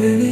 baby.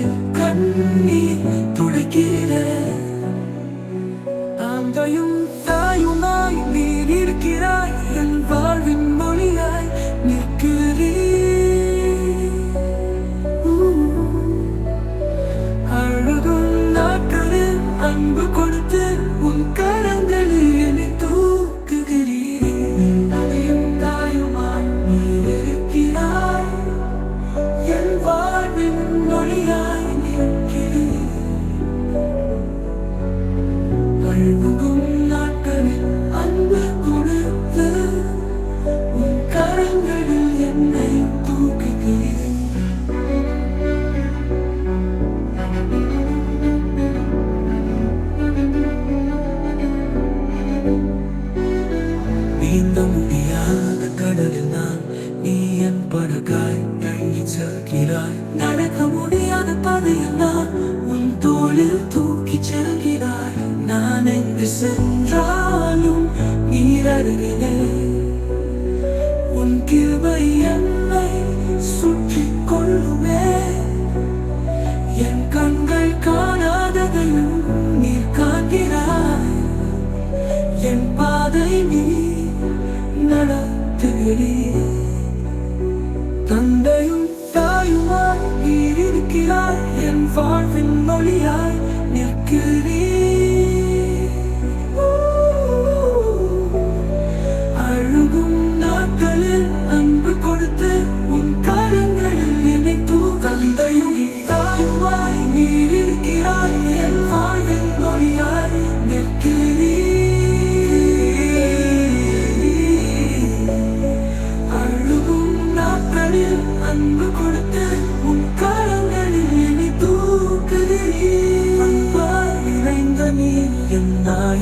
தோளில் தூக்கி செல்கிறாய் நான் எங்கு சென்றாலும் நீரருகினேன் உன் கிருபை என்னை சுற்றி கொள்ளுமே என் கண்கள் காணாததையும் நீர் காக்கிறாய் என் பாதை நீ நடத்துகிறேன் ஒளியாய் நிற்கிறேன்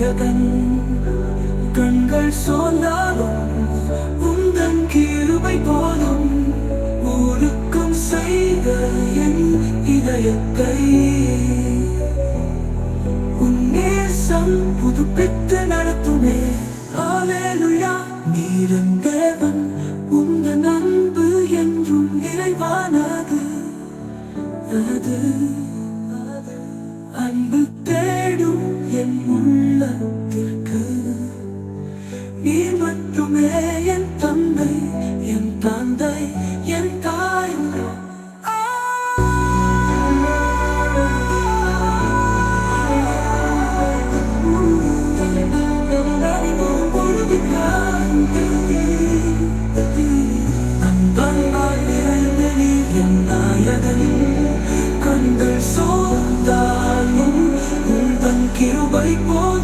நாயகன் கண்கள் சொன்னாலும் உந்தன் கீருமை போதும் ஊருக்கும் செய்த என் இதயத்தை. உன்னேசம் புதுப்பித்து நடத்துமே. ஆலேலுயா நீரன் 我。